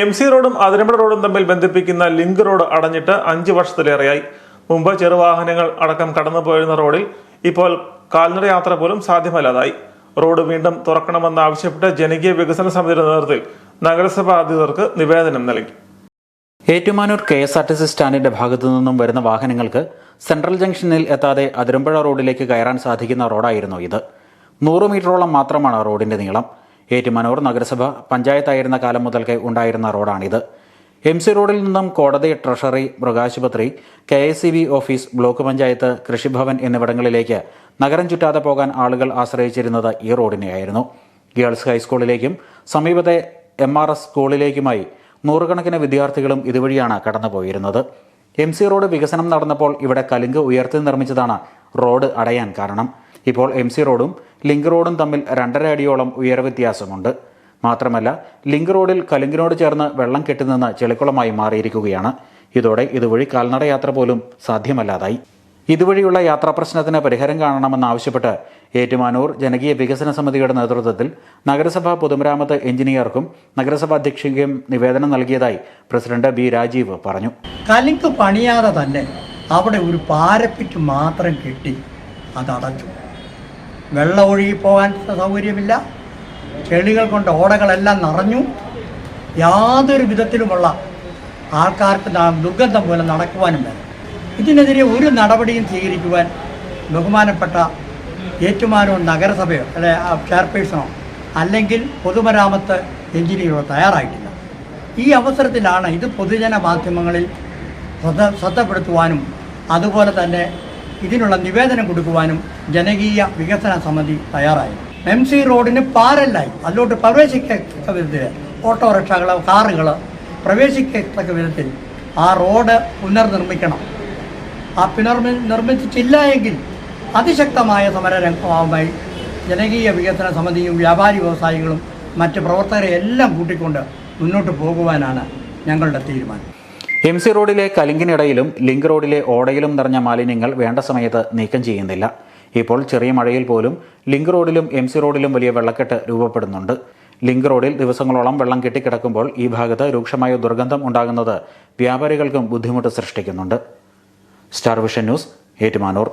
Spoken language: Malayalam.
എം സി റോഡും അതിരമ്പുഴ റോഡും തമ്മിൽ ബന്ധിപ്പിക്കുന്ന ലിങ്ക് റോഡ് അടഞ്ഞിട്ട് അഞ്ച് വർഷത്തിലേറെയായി. മുമ്പ് ചെറുവാഹനങ്ങൾ അടക്കം കടന്നു പോയിരുന്ന റോഡിൽ ഇപ്പോൾ കാൽനട യാത്ര പോലും സാധ്യമല്ലാതായി. റോഡ് വീണ്ടും തുറക്കണമെന്നാവശ്യപ്പെട്ട് ജനകീയ വികസന സമിതിയുടെ നേതൃത്വത്തിൽ നഗരസഭാ അധികൃതർക്ക് നിവേദനം നൽകി. Ettumanoor K S R T C സ്റ്റാൻഡിന്റെ ഭാഗത്തു നിന്നും വരുന്ന വാഹനങ്ങൾക്ക് സെൻട്രൽ ജംഗ്ഷനിൽ എത്താതെ അതിരമ്പുഴ റോഡിലേക്ക് കയറാൻ സാധിക്കുന്ന റോഡായിരുന്നു ഇത്. നൂറ് മീറ്ററോളം മാത്രമാണ് റോഡിന്റെ നീളം. ഏറ്റുമാനൂർ നഗരസഭ പഞ്ചായത്തായിരുന്ന കാലം മുതൽക്കേ ഉണ്ടായിരുന്ന റോഡാണിത്. എം സി റോഡിൽ നിന്നും കോടതി treasury മൃഗാശുപത്രി K S C B office block panchayat കൃഷിഭവൻ എന്നിവിടങ്ങളിലേക്ക് നഗരം ചുറ്റാതെ പോകാൻ ആളുകൾ ആശ്രയിച്ചിരുന്നത് ഈ റോഡിനെയായിരുന്നു. ഗേൾസ് ഹൈസ്കൂളിലേക്കും സമീപത്തെ എം ആർ എസ് സ്കൂളിലേക്കുമായി നൂറുകണക്കിന് വിദ്യാർത്ഥികളും ഇതുവഴിയാണ് കടന്നുപോയിരുന്നത്. എം സി റോഡ് വികസനം നടന്നപ്പോൾ ഇവിടെ കലുങ്ക് ഉയർത്തി നിർമ്മിച്ചതാണ് റോഡ് അടയാൻ കാരണം. ഇപ്പോൾ എം സി റോഡും ലിങ്ക് റോഡും തമ്മിൽ രണ്ടര അടിയോളം ഉയരവ്യത്യാസമുണ്ട് മാത്രമല്ല ലിങ്ക് റോഡിൽ കലുങ്കിനോട് ചേർന്ന് വെള്ളം കെട്ടിനിന്ന് ചെളിക്കുളമായി മാറിയിരിക്കുകയാണ്. ഇതോടെ ഇതുവഴി കാൽനടയാത്ര പോലും സാധ്യമല്ലാതായി. ഇതുവഴിയുള്ള യാത്രാ പ്രശ്നത്തിന് പരിഹാരം കാണണമെന്നാവശ്യപ്പെട്ട് ഏറ്റുമാനൂർ ജനകീയ വികസന സമിതിയുടെ നേതൃത്വത്തിൽ നഗരസഭാ പൊതുമരാമത്ത് എഞ്ചിനീയർക്കും നഗരസഭാ അധ്യക്ഷയ്ക്കും നിവേദനം നൽകിയതായി പ്രസിഡന്റ് ബി രാജീവ് പറഞ്ഞു. കലിങ്ക് പണിയാതെ തന്നെ അവിടെ ഒരു പാരപ്പിറ്റ് മാത്രം കെട്ടി അത് അടച്ചു വെള്ളം ഒഴുകി പോകാൻ സൗകര്യമില്ല. ചെളികൾ കൊണ്ട് ഓടകളെല്ലാം നിറഞ്ഞു. യാതൊരു വിധത്തിലുമുള്ള ആൾക്കാർക്ക് ദുർഗന്ധം പോലെ നടക്കുവാനും വേണം ഇതിനെതിരെ ഒരു നടപടിയും സ്വീകരിക്കുവാൻ ബഹുമാനപ്പെട്ട ഏറ്റുമാനൂർ നഗരസഭയോ അല്ലെ ചെയർപേഴ്സണോ അല്ലെങ്കിൽ പൊതുമരാമത്ത് എഞ്ചിനീയറോ തയ്യാറായിട്ടില്ല. ഈ അവസരത്തിലാണ് ഇത് പൊതുജന മാധ്യമങ്ങളിൽ ശ്രദ്ധ ശ്രദ്ധപ്പെടുത്തുവാനും അതുപോലെ തന്നെ ഇതിനുള്ള നിവേദനം കൊടുക്കുവാനും ജനകീയ വികസന സമിതി തയ്യാറായി. എം സി റോഡിന് പാരല്ലായി അതിലോട്ട് പ്രവേശിക്കത്തക്ക വിധത്തിൽ ഓട്ടോറിക്ഷകൾ കാറുകൾ പ്രവേശിക്കത്തക്ക വിധത്തിൽ ആ റോഡ് പുനർനിർമ്മിക്കണം. ആ പുനർമി നിർമ്മിച്ചിട്ടില്ല എങ്കിൽ അതിശക്തമായ സമരരംഗമായി ജനകീയ വികസന സമിതിയും വ്യാപാരി വ്യവസായികളും മറ്റ് പ്രവർത്തകരെ എല്ലാം കൂട്ടിക്കൊണ്ട് മുന്നോട്ട് പോകുവാനാണ് ഞങ്ങളുടെ തീരുമാനം. എം സി റോഡിലെ കലിങ്കിനിടയിലും ലിങ്ക് റോഡിലെ ഓടയിലും നിറഞ്ഞ മാലിന്യങ്ങൾ വേണ്ട സമയത്ത് നീക്കം ചെയ്യുന്നില്ല. ഇപ്പോൾ ചെറിയ മഴയിൽ പോലും ലിങ്ക് റോഡിലും എം സി റോഡിലും വലിയ വെള്ളക്കെട്ട് രൂപപ്പെടുന്നുണ്ട്. ലിങ്ക് റോഡിൽ ദിവസങ്ങളോളം വെള്ളം കെട്ടിക്കിടക്കുമ്പോൾ ഈ ഭാഗത്ത് രൂക്ഷമായ ദുർഗന്ധം ഉണ്ടാകുന്നത് വ്യാപാരികൾക്കും ബുദ്ധിമുട്ട് സൃഷ്ടിക്കുന്നുണ്ട്. Star Vision News Ettumanoor.